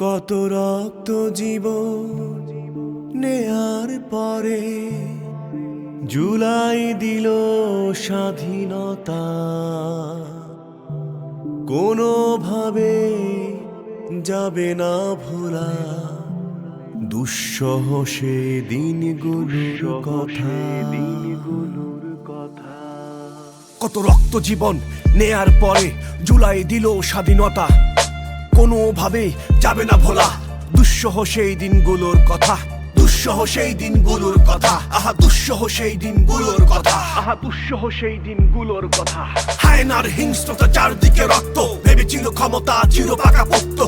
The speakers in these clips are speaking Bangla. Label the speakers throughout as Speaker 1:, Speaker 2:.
Speaker 1: কত রক্ত জীব নেয়ার পরে জুলাই দিল স্বাধীনতা। কোনোভাবে যাবে না ভোলা দুঃসহ সে দিনগুলোর কথা।
Speaker 2: কত রক্ত জীবন নেয়ার পরে জুলাই দিল স্বাধীনতা। কোনোভাবে যাবে না ভোলা। দুঃসহ সেই দিনগুলোর কথা দুঃসহ সেই দিনগুলোর কথা আহা দুঃসহ সেই দিনগুলোর কথা।
Speaker 3: আহা দুঃসহ সেই দিনগুলোর কথা।
Speaker 2: হায়নার হিংস্রতা চারদিকে রক্ত ভেবেছিল ক্ষমতা চির পাকা পোক্ত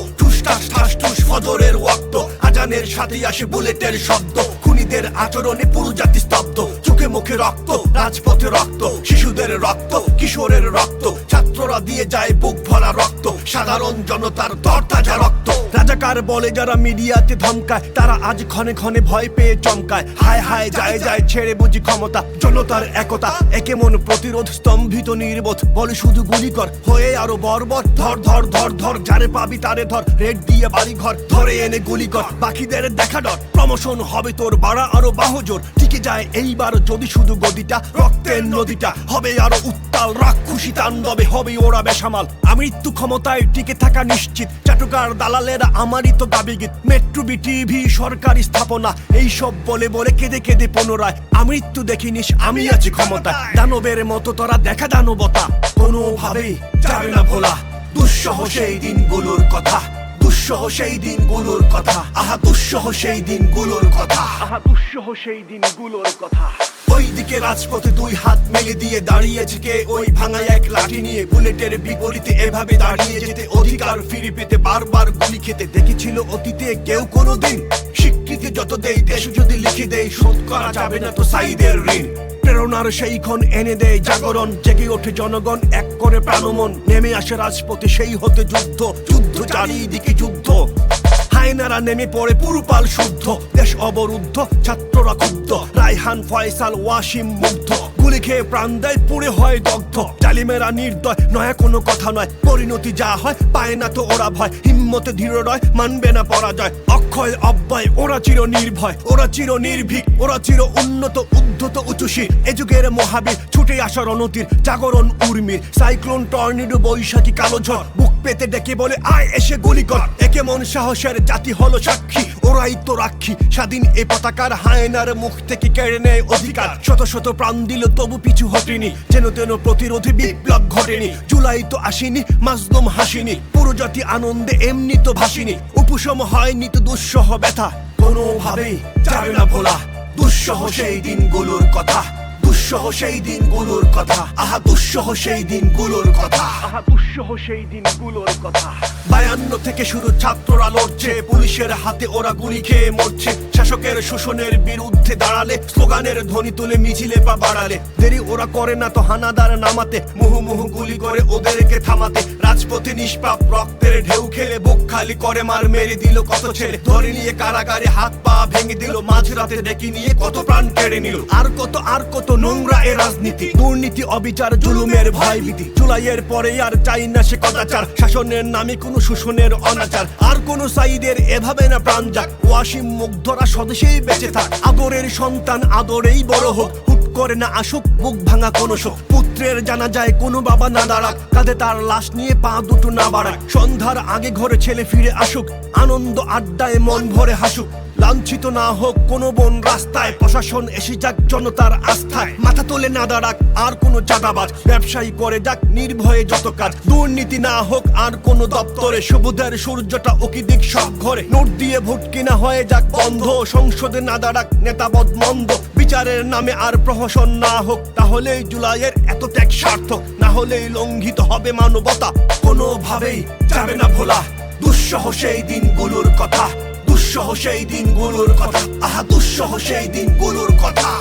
Speaker 2: ঠাস ঠাস ঠুস ফজরের ওয়াক্ত আজানের সাথে আসে বুলেটের শব্দ। খুনিদের আচরণে পুরো জাতি স্তব্ধ চোখে মুখে রক্ত রাজপথে রক্ত শিশুদের রক্ত কিশোরের রক্ত ছাত্ররা দিয়ে যায় বুক ভরা রক্ত। সাধারণ জনতার তরতাজা রক্ত। রাজাকার বলে যারা মিডিয়াতে ধমকায়, তারা আজ ক্ষণে ক্ষণে ভয় পেয়ে চমকায়। হায় হায়, যায় যায় ছেড়ে বুঝি ক্ষমতা, জনতার একতা। একে মন প্রতিরোধ স্তম্ভিত নির্বোধ, বলে শুধু গুলি কর হয়ে আরও বর্বর, ধর ধর ধর ধর, যারে পাবি তারে ধর। রেড দিয়ে বাড়ি ঘর ধরে এনে গুলি কর বাকিদের দেখা ডর, প্রমোশন হবে তোর বাড়া আরও বাহুজোর। টিকে যায় এইবার যদি শুধু গদিটা, রক্তের নদীটা। হবে আরও উত্তাল রাগ খুশি তাণ্ডবে, হবে ওরা বেসামাল। আমৃত্যু ক্ষমতায় টিকে থাকা নিশ্চিত। চাটুকার দালালেরা আমারই তো দাবি গীত। মেট্রো বিটিভি সরকারি স্থাপনা, এইসব বলে বলে কেঁদে কেঁদে পুনরায়। আমৃত্যু দেখিনিস আমি আছি ক্ষমতা দানবের মতো তোরা দেখা দানবতা। কোনোভাবেই যাবে না ভোলা। দুঃসহ সেই দিনগুলোর কথা। দুঃসহ সেই দিনগুলোর কথা। আহা দুঃসহ সেই দিনগুলোর কথা।
Speaker 3: আহা দুঃসহ সেই দিনগুলোর কথা।
Speaker 2: ওইদিকে রাজপথে দুই হাত মেলে দিয়ে দাঁড়িয়েছে কে? ওই ভাঙা এক লাঠি নিয়ে বুলেটের বিপরীতে এভাবে দাঁড়িয়ে যেতে অধিকার ফিরে পেতে বারবার গুলি খেতে দেখেছিল অতীতে কেউ কোনোদিন। স্বীকৃতি যত দেই দেশ যদি লিখে দেয় শোধ করা যাবে না তো সাইদের ঋণ। প্রেরণার সেই ক্ষণ এনে দেয় জাগরণ। জেগে ওঠে জনগণ, এক করে প্রাণমন। নেমে আসে রাজপথে সেই হতে যুদ্ধ যুদ্ধ চারিদিকে যুদ্ধ। হায়নারা নেমে পড়ে পুরুপাল শুদ্ধ। দেশ অবরুদ্ধ, ছাত্ররা ক্ষুব্ধ। রায়হান, ফয়সাল, ওয়াসিম মুগ্ধ। গুলি খেয়ে প্রাণ দেয়, পুড়ে হয় দগ্ধ। জালিমেরা নির্দয়, নয় কোনো কথা নয়। পরিণতি যা হয়, পায় না তো ওরা ভয়। হিম্মতে দৃঢ় রয় মানবে না পরাজয়। অক্ষয়, অব্যয়, ওরা চির নির্ভয়, ওরা চির নির্ভীক, ওরা চির উন্নত, উদ্ধত, উচ্চশীর। এ যুগের মহাবীর, ছুটে আসার অনতির, জাগরণ উর্মির। সাইক্লোন, টর্নেডো, বৈশাখী, কালো ঝড় পেতে ডেকে বলে, আয় এসে গুলি কর। একে মন সাহসের জাতি হলো সাক্ষী, ওরাই তো রাক্ষী। স্বাধীন এ পতাকার হায়নার মুখ থেকে কেড়ে নেয় অধিকার। শত শত প্রাণ দিল, তবু পিছু হটেনি। যেন তেন প্রতিরোধে বিপ্লব ঘটেনি। জুলাই তো আসেনি মাজলুম হাসিনি। পুরো জাতি আনন্দে এমনি তো ভাসিনি। উপশম হয়নি তো দুঃসহ ব্যথা। কোনোভাবেই যাবে না ভোলা। দুঃসহ সেই দিনগুলোর কথা। দুঃসহ সেই দিনগুলোর কথা। আহা দুঃসহ সেই দিনগুলোর কথা।
Speaker 3: আহা দুঃসহ সেই দিনগুলোর কথা।
Speaker 2: বায়ান্ন থেকে শুরু ছাত্ররা লড়ছে পুলিশের হাতে ওরা গুলি খেয়ে মরছে। শাসকের শোষণের বিরুদ্ধে দাঁড়ালে স্লোগানের ধ্বনি তুলে মিছিলে পা বাড়ালে। দেরি ওরা করে না তো হানাদার নামাতে মুহু মুহু গুলি করে ওদেরকে থামাতে। রাজপথে নিষ্পাপ রক্তের ঢেউ খেলে বুক খালি করে মার মেরে দিল কত ছেলে। ধরে নিয়ে কারাগারে হাত পা ভেঙে দিল মাঝরাতে ডেকে নিয়ে কত প্রাণ কেড়ে নিল। আর কত আর কত নোংরা এ রাজনীতি, দুর্নীতি, অবিচার, জুলুমের ভয় ভীতি জুলাইয়ের পরে আর চাই না সে কদাচার। শাসনের নামে কোনো শোষণের অনাচার। আর কোন সাইদের এভাবে না প্রাণ যাক। ওয়াসিম মুগ্ধরা স্বদেশেই বেঁচে থাক। আদরের সন্তান আদরেই বড় হোক। করে না আসুক, বুক ভাঙা কোনো শোক। পুত্রের জানা যায় কোনো বাবা না দাঁড়াক। কাঁধে তার লাশ নিয়ে পা দুটো না বাড়াক। সন্ধ্যার আগে ঘরে ছেলে ফিরে আসুক। আনন্দ আড্ডায় মন ভরে হাসুক। লাঞ্ছিত না হোক, কোনো বন রাস্তায় প্রশাসন এসে যাক জনতার আস্থায়। মাথা তোলে না দাঁড়াক, আর কোনো চাঁদাবাজ। ব্যবসায়ী করে যাক, নির্ভয়ে যত কাজ। দুর্নীতি না হোক, আর কোনো দপ্তরে। সবুদের সূর্যটা ওকি দিক সব ঘরে। নোট দিয়ে ভোট কিনা হয়ে যাক বন্ধ। সংসদে না দাঁড়াক, নেতা বদমন্দ বিচারের নামে আর প্রহসন না হোক, তাহলেই জুলাইয়ের এত ত্যাগ সার্থক। না হলেই লঙ্ঘিত হবে মানবতা। কোনোভাবেই যাবে না ভোলা। দুঃসহ সেই দিনগুলোর কথা। দুঃসহ সেই দিনগুলোর কথা। আহা দুঃসহ সেই দিনগুলোর কথা।